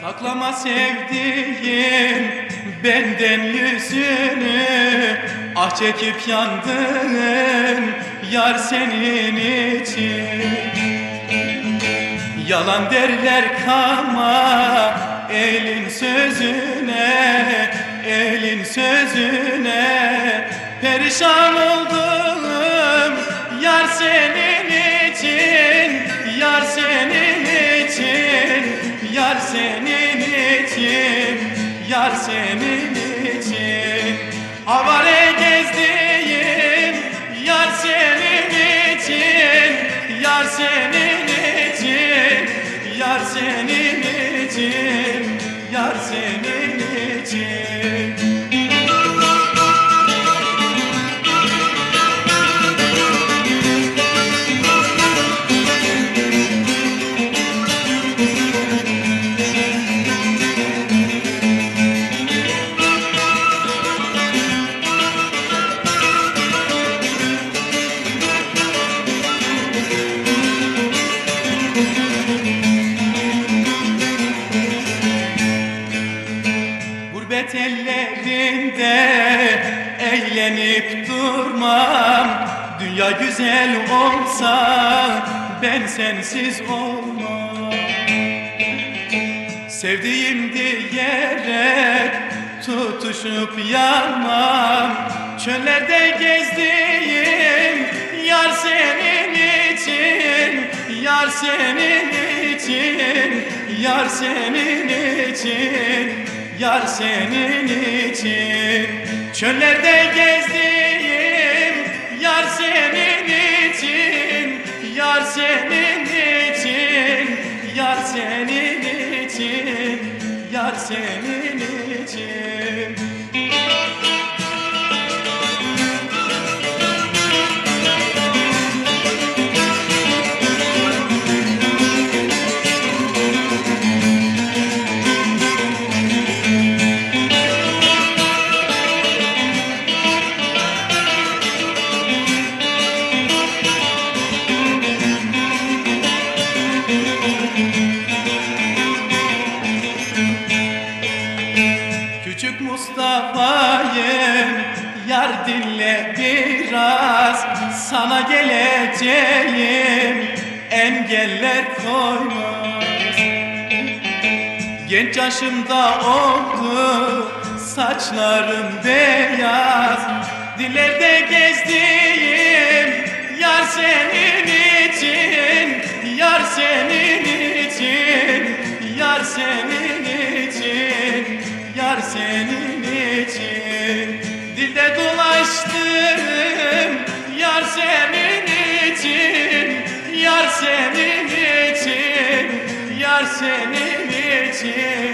Saklama sevdiğim benden yüzünü Ah çekip yandın yar senin için. Yalan derler kama elin sözüne Elin sözüne. Perişan oldum yar senin Yar senin için Yar senin için. Avare gezdiğim Yar senin için Yar senin için. Yar senin için Yar senin için eğlenip durmam. Dünya güzel olsa ben sensiz olmam. Sevdiğim diyerek tutuşup yanmam. Çöllerde gezdiğim yar senin için Yar senin için Yar senin için Yar senin için Çöllerde gezdiğim Yar senin için Yar senin için Yar senin için Yar senin için Mustafa'yım Yar dinle biraz. Sana geleceğim Engeller koymaz. Genç yaşımda oldu Saçlarım beyaz. Dillerde gezdiğim Yar senin senin için. Dilde dolaştım Yar senin için. Yar senin için Yar senin için